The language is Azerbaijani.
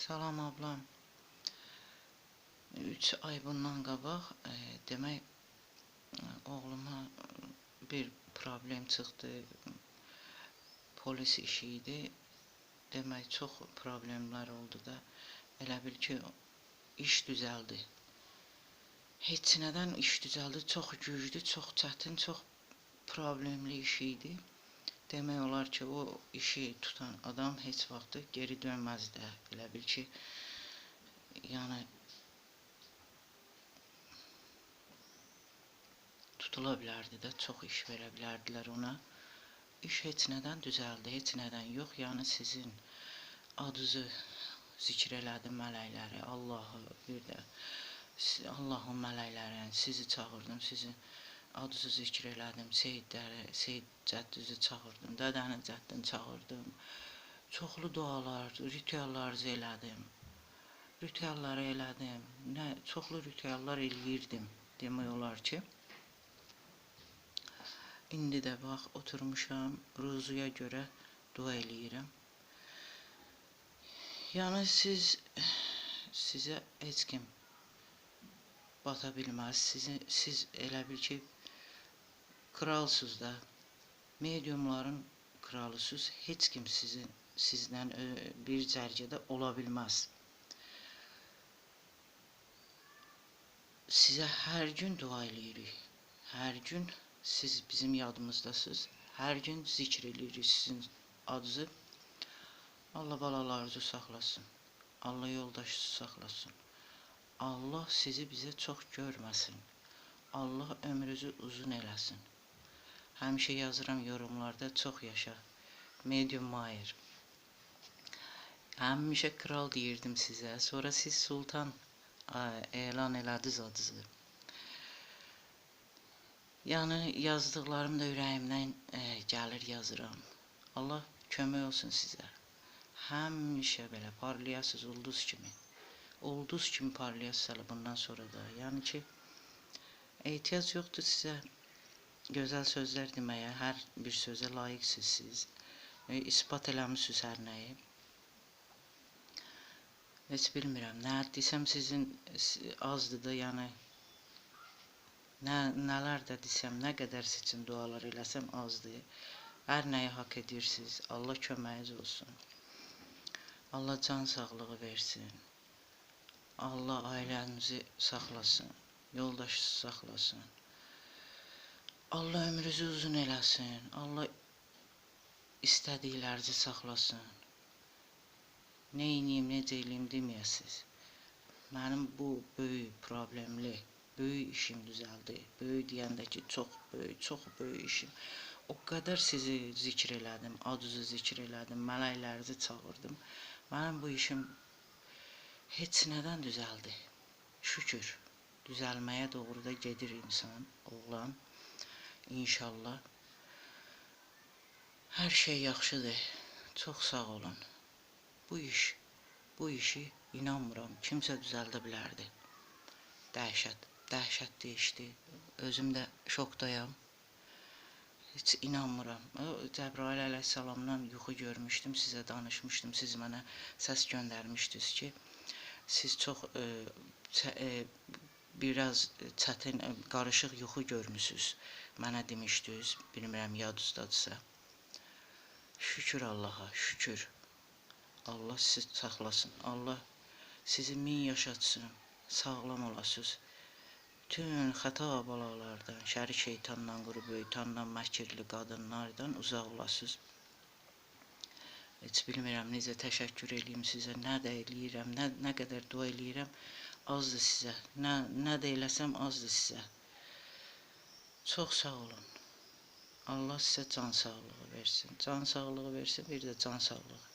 Salam ablam. 3 ay bundan qabaq e, demək oğluma bir problem çıxdı. Polis işi idi. Demək çox problemlər oldu da. Elə bil ki iş düzəldi. Heç nədən iş düzəldi. Çox güclü, çox çətin, çox problemli iş idi. Demək olar ki, o işi tutan adam heç vaxt geri dönməz də. Elə bil ki, yəni tutula bilərdi də, çox iş verə bilərdilər ona. İş heç nədən düzəldi, heç nədən yox. Yəni sizin adınızı zikr elədim mələkləri, Allahı, bir də Allahın mələklərini sizi çağırdım, sizin adınızı zikr elədim, Seyidləri, Seyid cəddinizi çağırdım, dədənin cəddini çağırdım. Çoxlu dualar, ritüellar elədim. Ritüelları elədim. Nə çoxlu ritüellar eləyirdim demək olar ki. İndi də bax oturmuşam, ruzuya görə dua eləyirəm. Yəni siz sizə heç kim bata bilməz. Sizin siz elə bil ki kralsız da. Mediumların kralısız. Heç kim sizin sizdən bir cərgədə ola bilməz. Sizə hər gün dua eləyirik. Hər gün siz bizim yadımızdasınız. Hər gün zikr eləyirik sizin adınızı. Allah balalarınızı saxlasın. Allah yoldaşınızı saxlasın. Allah sizi bizə çox görməsin. Allah ömrünüzü uzun eləsin. Həmişə yazıram yorumlarda çox yaşa. Medium Mayer. Həmişə kral deyirdim sizə. Sonra siz sultan elan elədiniz adınızı. Yəni yazdıqlarım da ürəyimdən e, gəlir yazıram. Allah kömək olsun sizə. Həmişə belə parlayasınız ulduz kimi. Ulduz kimi parlayasınız bundan sonra da. Yəni ki ehtiyac yoxdur sizə gözəl sözlər deməyə, hər bir sözə layiqsiniz siz. E, isbat eləmisiniz hər nəyi. Heç bilmirəm, nə desəm sizin azdır da, yəni nə nələr də desəm, nə qədər sizin dualar eləsəm azdır. Hər nəyi haqq edirsiniz. Allah köməyiniz olsun. Allah can sağlığı versin. Allah ailənizi saxlasın, yoldaşı saxlasın. Allah ömrünüzü uzun eləsin. Allah istədiklərinizi saxlasın. Nə edeyim, necə eləyim deməyəsiniz. Mənim bu böyük problemli, böyük işim düzəldi. Böyük deyəndə ki, çox böyük, çox böyük işim. O qədər sizi zikr elədim, adınızı zikr elədim, mələklərinizi çağırdım. Mənim bu işim heç nədən düzəldi. Şükür, düzəlməyə doğru da gedir insan, oğlan. İnşallah. Hər şey yaxşıdır. Çox sağ olun. Bu iş, bu işi inanmıram kimsə düzəldə bilərdi. Dəhşət, dəhşətli işdir. Özüm də şokdayam. Heç inanmıram. Cəbrail əleyhissalamdan yuxu görmüşdüm, sizə danışmışdım. Siz mənə səs göndərmişdiniz ki, siz çox e, e, biraz çətin, qarışıq yuxu görmüsüz. Mənə demişdiniz, bilmirəm yadızdadırsa. Şükür Allaha, şükür. Allah sizi saxlasın. Allah sizi min yaşatsın. Sağlam olasınız. Bütün xəta balalardan, şəri şeytandan, quru böyütandan, məkirli qadınlardan uzaq olasınız. Heç bilmirəm necə təşəkkür eləyim sizə, nə də eləyirəm, nə, nə qədər dua eləyirəm, azdır sizə. Nə, nə də eləsəm azdır sizə. Çox sağ olun. Allah sizə can sağlığı versin. Can sağlığı versin, bir də can sağlığı.